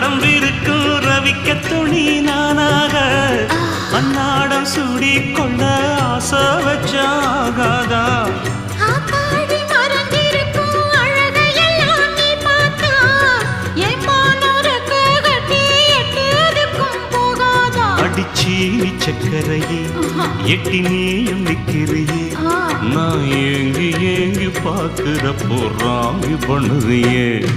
ராசாத்தி உடம்பிருக்கும் ரவிக்க துணி நானாக. அன்னாடம் சூடி கொள்ள ஆசை வச்சாகாதா? அடிச்சி சக்கரையே எட்டி நீயும் நிக்கிறியே. நான் ஏங்கி ஏங்கி பார்க்கிறப்போ ராமி பண்ணுறியே.